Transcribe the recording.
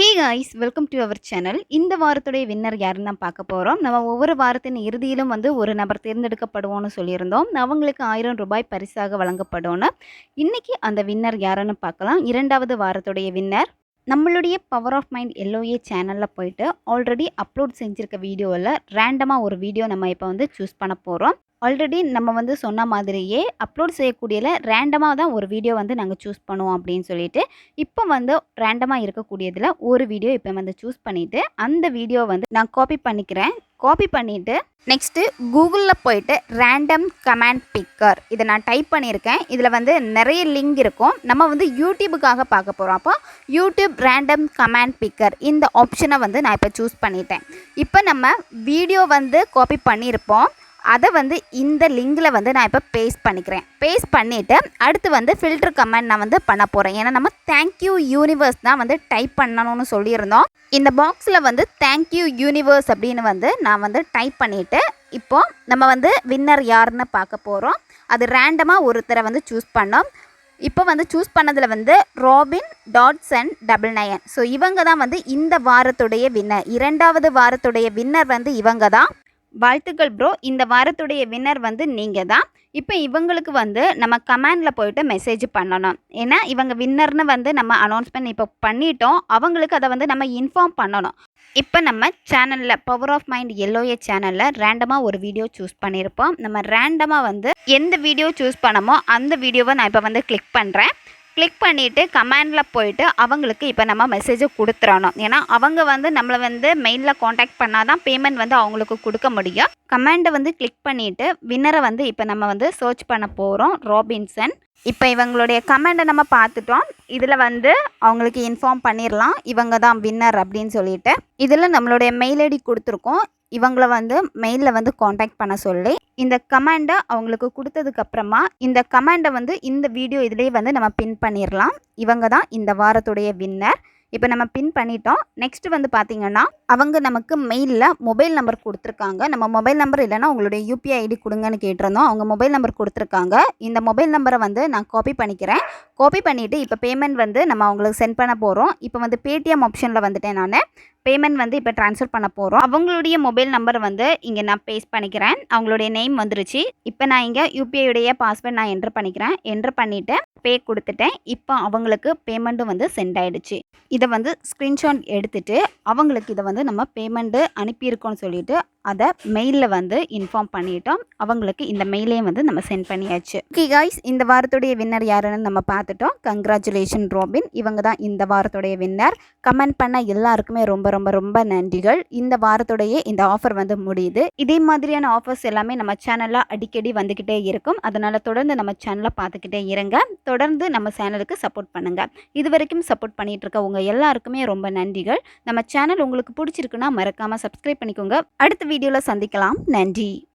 Hey guys welcome to our channel இந்த வாரத்துடைய winner யாருன்னு தான் பார்க்க போகிறோம் நம்ம ஒவ்வொரு வாரத்தின் இறுதியிலும் வந்து ஒரு நபர் தேர்ந்தெடுக்கப்படுவோம்னு சொல்லியிருந்தோம். அவங்களுக்கு ஆயிரம் ரூபாய் பரிசாக வழங்கப்படும்னு. இன்னைக்கு அந்த வின்னர் யாருன்னு பார்க்கலாம். இரண்டாவது வாரத்துடைய வின்னர் நம்மளுடைய பவர் ஆஃப் மைண்ட் எல்லோஏ சேனலில் போயிட்டு ஆல்ரெடி அப்லோட் செஞ்சுருக்க வீடியோவில் ரேண்டமாக ஒரு வீடியோ நம்ம இப்போ வந்து சூஸ் பண்ண போகிறோம் ஆல்ரெடி நம்ம வந்து சொன்ன மாதிரியே அப்லோட் செய்யக்கூடியதில் ரேண்டமாக தான் ஒரு வீடியோ வந்து நாங்கள் சூஸ் பண்ணுவோம் அப்படின்னு சொல்லிட்டு இப்போ வந்து ரேண்டமாக இருக்கக்கூடியதில் ஒரு வீடியோ இப்போ வந்து சூஸ் பண்ணிவிட்டு அந்த வீடியோ வந்து நான் காப்பி பண்ணிக்கிறேன். காப்பி பண்ணிவிட்டு நெக்ஸ்ட்டு கூகுளில் போயிட்டு ரேண்டம் கமாண்ட் பிக்கர் இதை நான் டைப் பண்ணியிருக்கேன். இதில் வந்து நிறைய லிங்க் இருக்கும். நம்ம வந்து யூடியூபுக்காக பார்க்க போகிறோம் அப்போ யூடியூப் ரேண்டம் கமாண்ட் பிக்கர் இந்த ஆப்ஷனை வந்து நான் இப்போ சூஸ் பண்ணிட்டேன். இப்போ நம்ம வீடியோ வந்து காப்பி பண்ணியிருப்போம். அதை வந்து இந்த லிங்கில் வந்து நான் இப்போ பேஸ்ட் பண்ணிக்கிறேன். பேஸ்ட் பண்ணிவிட்டு அடுத்து வந்து ஃபில்டர் கமெண்ட் நான் வந்து பண்ண போகிறேன் ஏன்னா நம்ம தேங்க்யூ யூனிவர்ஸ் தான் வந்து டைப் பண்ணணும்னு சொல்லியிருந்தோம். இந்த பாக்ஸில் வந்து தேங்க்யூ யூனிவர்ஸ் அப்படின்னு வந்து நான் வந்து டைப் பண்ணிவிட்டு இப்போது நம்ம வந்து வின்னர் யாருன்னு பார்க்க போகிறோம் அது ரேண்டமாக ஒருத்தரை வந்து சூஸ் பண்ணோம். இப்போ வந்து சூஸ் பண்ணதில் வந்து Robin dot double nine so இவங்க தான் வந்து இந்த வாரத்துடைய வின்னர் இரண்டாவது வாரத்துடைய வின்னர் வந்து இவங்க தான். வாழ்த்துக்கள் ப்ரோ இந்த வாரத்துடைய வின்னர் வந்து நீங்கள் தான் இப்போ இவங்களுக்கு வந்து நம்ம கமெண்டில் போயிட்டு மெசேஜ் பண்ணணும். ஏன்னா இவங்க வின்னர்னு வந்து நம்ம அனௌன்ஸ்மெண்ட் இப்போ பண்ணிட்டோம். அவங்களுக்கு அதை வந்து நம்ம இன்ஃபார்ம் பண்ணணும். இப்போ நம்ம சேனலில் பவர் ஆஃப் மைண்ட் எல்லோய சேனலில் ரேண்டமாக ஒரு வீடியோ சூஸ் பண்ணியிருப்போம். நம்ம ரேண்டமாக வந்து எந்த வீடியோ சூஸ் பண்ணமோ அந்த வீடியோவை நான் இப்போ வந்து கிளிக் பண்ணுறேன் கிளிக் பண்ணிவிட்டு கமெண்டில் போயிட்டு அவங்களுக்கு இப்போ நம்ம மெசேஜை கொடுத்துறணும். ஏன்னா அவங்க வந்து நம்மளை வந்து மெயிலில் காண்டாக்ட் பண்ணால் தான் பேமெண்ட் வந்து அவங்களுக்கு கொடுக்க முடியும். கமெண்டை வந்து கிளிக் பண்ணிவிட்டு வின்னரை வந்து இப்போ நம்ம வந்து சர்ச் பண்ண போகிறோம் ராபின்சன் இப்போ இவங்களுடைய கமெண்டை நம்ம பார்த்துட்டோம். இதில் வந்து அவங்களுக்கு இன்ஃபார்ம் பண்ணிடலாம் இவங்க தான் வின்னர் அப்படின்னு சொல்லிட்டு. இதில் நம்மளுடைய மெயில் ஐடி கொடுத்துருக்கோம். இவங்கள வந்து மெயிலில் வந்து காண்டாக்ட் பண்ண சொல்லி இந்த கமெண்டை அவங்களுக்கு கொடுத்ததுக்கப்புறமா இந்த கமெண்டை வந்து இந்த வீடியோ இதிலே வந்து நம்ம பின் பண்ணிடலாம் இவங்க தான் இந்த வாரத்துடைய வின்னர் இப்போ நம்ம பின் பண்ணிட்டோம். நெக்ஸ்ட் வந்து பார்த்திங்கன்னா அவங்க நமக்கு மெயிலில் மொபைல் நம்பர் கொடுத்துருக்காங்க. நம்ம மொபைல் நம்பர் இல்லைன்னா உங்களுடைய யூபிஐ ஐடி கொடுங்கன்னு கேட்டிருந்தோம். அவங்க மொபைல் நம்பர் கொடுத்துருக்காங்க. இந்த மொபைல் நம்பரை வந்து நான் காப்பி பண்ணிக்கிறேன். காப்பி பண்ணிவிட்டு இப்போ பேமெண்ட் வந்து நம்ம அவங்களுக்கு சென்ட் பண்ண போகிறோம் இப்போ வந்து பேடிஎம் ஆப்ஷனில் வந்துட்டேன் நான். பேமெண்ட் வந்து இப்போ ட்ரான்ஸ்ஃபர் பண்ண போகிறோம் அவங்களுடைய மொபைல் நம்பர் வந்து இங்கே நான் பேஸ்ட் பண்ணிக்கிறேன். அவங்களுடைய நேம் வந்துருச்சு. இப்போ நான் இங்கே யூபிஐயுடைய பாஸ்வேர்ட் நான் என்ட்ரு பண்ணிக்கிறேன். என்ட்ரு பண்ணிவிட்டு பே கொடுத்துட்டேன். இப்போ அவங்களுக்கு பேமெண்ட்டும் வந்து சென்ட் ஆகிடுச்சு இதை வந்து ஸ்க்ரீன்ஷாட் எடுத்துகிட்டு அவங்களுக்கு இதை வந்து நம்ம பேமெண்ட்டு அனுப்பியிருக்கோன்னு சொல்லிவிட்டு அதை மெயிலில் வந்து இன்ஃபார்ம் பண்ணிட்டோம். அவங்களுக்கு இந்த மெயிலையும் வந்து நம்ம சென்ட் பண்ணியாச்சு. ஓகே காய்ஸ் இந்த வாரத்துடைய வின்னர் யாருன்னு நம்ம பார்த்துட்டோம். கங்க்ராச்சுலேஷன் ரோபின் இவங்க தான் இந்த வாரத்துடைய வின்னர் கமெண்ட் பண்ண எல்லாருக்குமே ரொம்ப ரொம்ப ரொம்ப நன்றிகள். இந்த வாரத்துடைய இந்த ஆஃபர் வந்து முடியுது. இதே மாதிரியான ஆஃபர்ஸ் எல்லாமே நம்ம சேனலில் அடிக்கடி வந்துக்கிட்டே இருக்கும். அதனால் தொடர்ந்து நம்ம சேனலை பார்த்துக்கிட்டே இருங்க. தொடர்ந்து நம்ம சேனலுக்கு சப்போர்ட் பண்ணுங்கள் இது வரைக்கும் சப்போர்ட் பண்ணிகிட்டு இருக்க உங்கள் எல்லாருக்குமே ரொம்ப நன்றிகள். நம்ம சேனல் உங்களுக்கு பிடிச்சிருக்குன்னா மறக்காமல் சப்ஸ்கிரைப் பண்ணிக்கோங்க. அடுத்த வீடியோவில் சந்திக்கலாம். நன்றி.